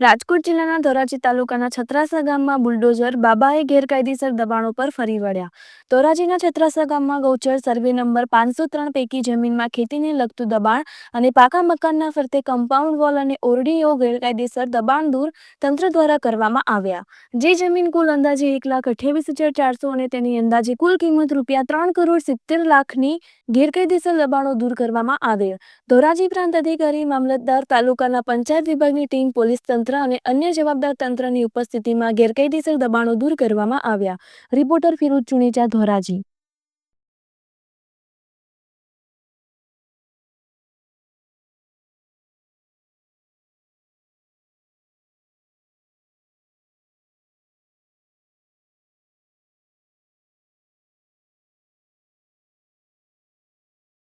રાજકોટ જિલ્લાના ધોરાજી તાલુકાના છત્રાસા ગામમાં બુલડોઝર બાબાએ ગેરકાયદેસર દબાણો પર ફરી વળ્યા. ધોરાજીના છત્રાસા ગામમાં ગૌચર સર્વે નંબર પાંચસો ત્રણ પૈકી જમીનમાં ખેતીને લગતું દબાણ અને પાકા મકાનના ફરતે કમ્પાઉન્ડ વોલ અને ઓરડીઓ ગેરકાયદેસર દબાણ દૂર તંત્ર દ્વારા કરવામાં આવ્યા. જે જમીન કુલ અંદાજે એક લાખ અઠ્યાવીસ હજાર ચારસો અને તેની અંદાજે કુલ કિંમત રૂપિયા ત્રણ કરોડ સિત્તેર લાખની ગેરકાયદેસર દબાણો દૂર કરવામાં આવેલ ધોરાજી પ્રાંત અધિકારી મામલતદાર તાલુકાના પંચાયત વિભાગની ટીમ પોલીસ તંત્ર અને અન્ય જવાબદાર તંત્રની ઉપસ્થિતિમાં ગેરકાયદેસર દબાણો દૂર કરવામાં આવ્યા. રિપોર્ટર ફિરોજ ચુનેચા ધોરાજી.